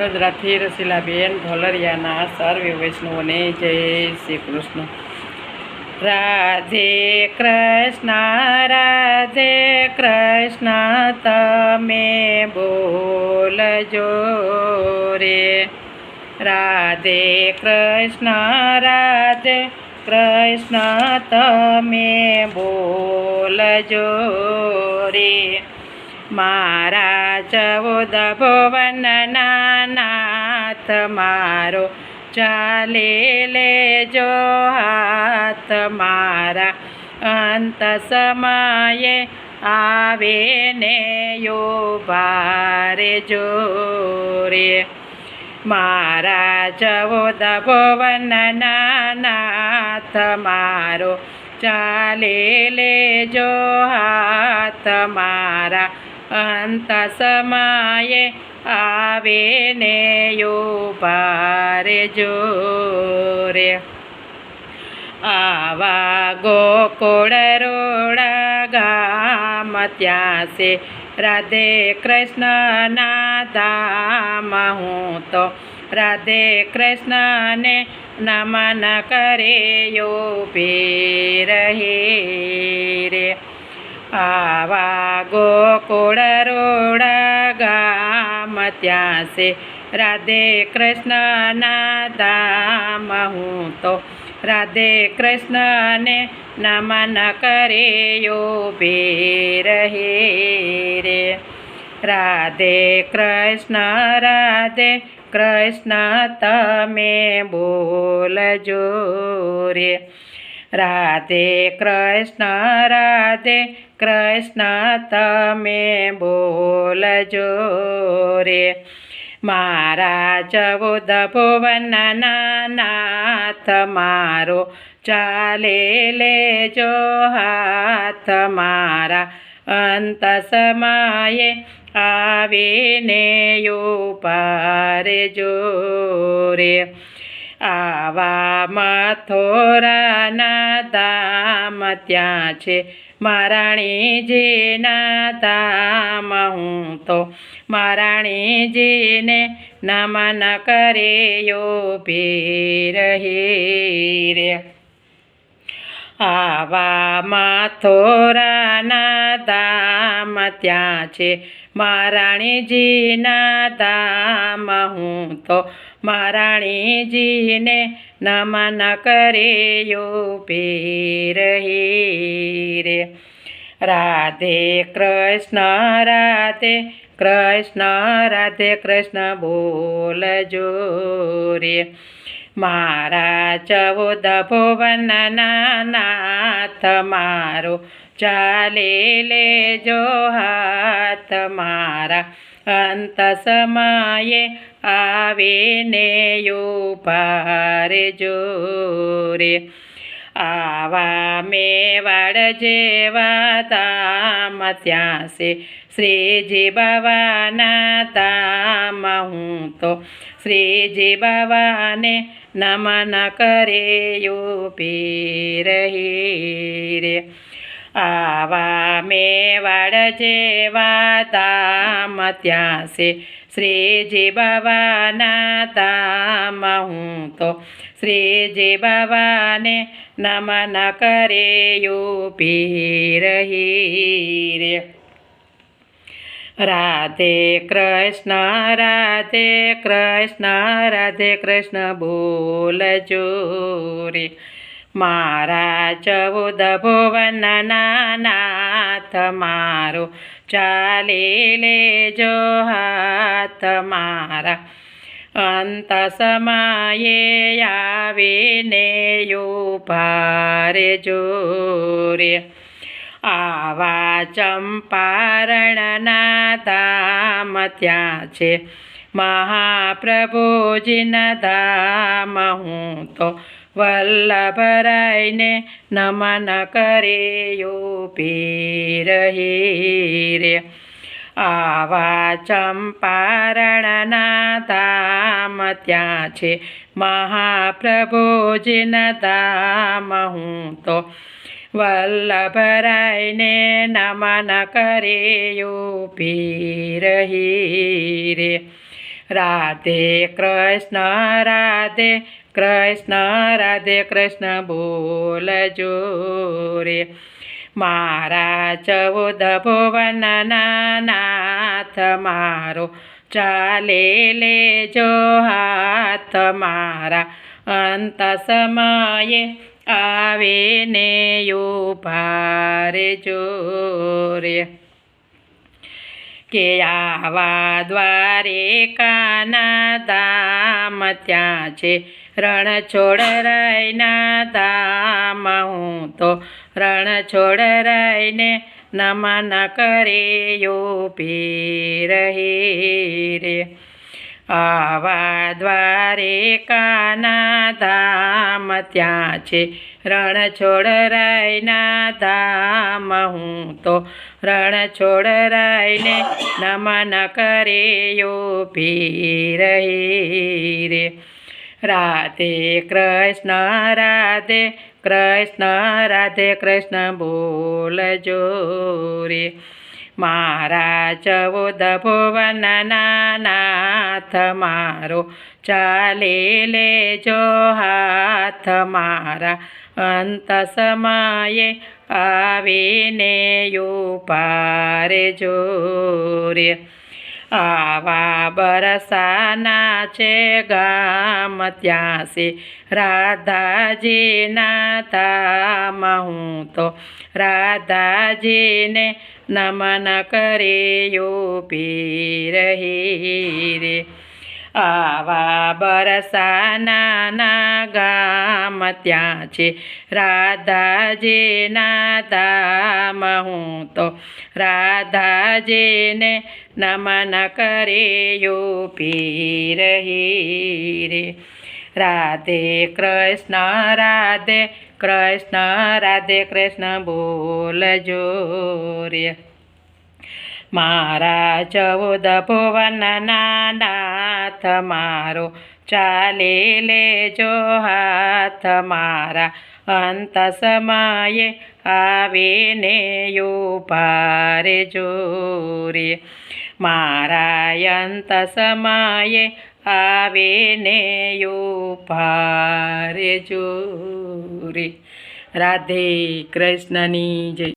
વડોદરાથી રસીલાબેન ઢોલરિયાના સર્વે વૈષ્ણવોને જય શ્રી કૃષ્ણ. રાધે કૃષ્ણ રાધે કૃષ્ણ, તમે બોલજો રે. રાધે કૃષ્ણ રાધે કૃષ્ણ, તમે બોલજો રે. મારા ચૌદ ભુવનના નાથ મારો ચાલે લેજો હાથ મારા અંત સમયે આવે ને યો ભારે જોરે મારા ચૌદ ભુવનના નાથ મારો ચાલે લેજો હાથ મારા અંત સમયે આવે ને યો પારે જો રે આવા ગોકુળ રોડા ગામ ત્યાં છે રાધે કૃષ્ણના ધામ હું તો રાધે કૃષ્ણને નમન કરે યો રહે રે આવા ગોકુળ રોડા ગામ ત્યાં છે. રાધે કૃષ્ણના ધામ, હું તો રાધે કૃષ્ણને નમન કરે યો રહે રે. રાધે કૃષ્ણ રાધે કૃષ્ણ, તમે બોલજો રે. રાધે કૃષ્ણ રાધે કૃષ્ણ, તમે બોલજો રે. મારા ચૌદ ભુવનના મારો ચાલે લેજો હાથ. મારા અંત સમયે આવીને યો પારે જોરે આવા મથોરાના ધામ ત્યાં છે. મારાણીજીના ધામ હું તો મારાણીજીને નમન કરેયો યો રહી રે આવા મથોરાના ધામ ત્યાં છે. મારાણીજીના ધામ હું તો મારાણીજીને નમન કરે યો રહી રે રાધે કૃષ્ણ રાધે કૃષ્ણ રાધે કૃષ્ણ બોલજો રે. મારા ચૌદ ભુવનના નાથ મારો ચાલે લેજો હાથ મારા અંત સમયે આવીને યો જો જોરે આવા મેવાડ જેવા તામ ત્યાં છે શ્રીજી બાવાના તામ હું તો શ્રીજી બાવાને નમન કરે પી રહી રે આવા મેવાડ જેવા તામ ત્યાં છે શ્રીજી બાવાના ધામ હું તો શ્રીજી બાવાને નમન કરે યો રહી રે રાધે કૃષ્ણ રાધે કૃષ્ણ રાધે કૃષ્ણ બોલજો રે મારા ચૌદ ભુવનના નાથ મારો ચાલે લેજો હાથ મારા. અંત સમયે આવીને યો ભારે જોરે. આવા ચંપારણના ધામ ત્યાં છે. મહાપ્રભુજીના ધામ હું તો વલ્લભરાયને નમન કરે યો રહી રે આવા ચંપારણના ધામ ત્યાં છે. મહાપ્રભુજીના ધામ હું તો વલ્લભરાયને નમન કરે યો રહી રે રાધે કૃષ્ણ રાધે કૃષ્ણ રાધે કૃષ્ણ બોલજો રે મારા ચૌદ ભુવનના નાથ મારો ચાલે લેજો હાથ. મારા અંત સમયે આવે ને ઊભા રે. કે આવા દ્વારે કાના દામ ત્યાં છે. રણ છોડ રહીના દામ હું તો રણ છોડ રહીને નમન કરે પી રહી રે. આવા દ્વારે કાના ધામ ત્યાં છે. રણ છોડ રાયના ધામ હું તો રણ છોડ રાયને નમન કરે પી રહી રે. રાધે કૃષ્ણ રાધે કૃષ્ણ રાધે કૃષ્ણ બોલજો રે. મારા ચૌદ ભુવનના નાથ મારો ચાલે લેજો હાથ મારા અંત સમયે આવીને ઉપારે જોરે. આવા બરસાના છે ગામ, ત્યાં છે રાધાજીના ધામ. હું તો રાધાજીને નમન કરે પી રહી રે આવા બરસાના ગામ ત્યાં છે રાધાજીના ધામ હું તો રાધાજીને નમન કરે પી રહી રે રાધે કૃષ્ણ રાધે કૃષ્ણ, રાધે કૃષ્ણ બોલજો રે મારા ચૌદ ભુવનના નાથ મારો ચાલે લેજો હાથ. મારા અંત સમયે આવીને ઊભા જોરે મારા અંત સમયે આવીને જો જોરે. રાધે કૃષ્ણની જય.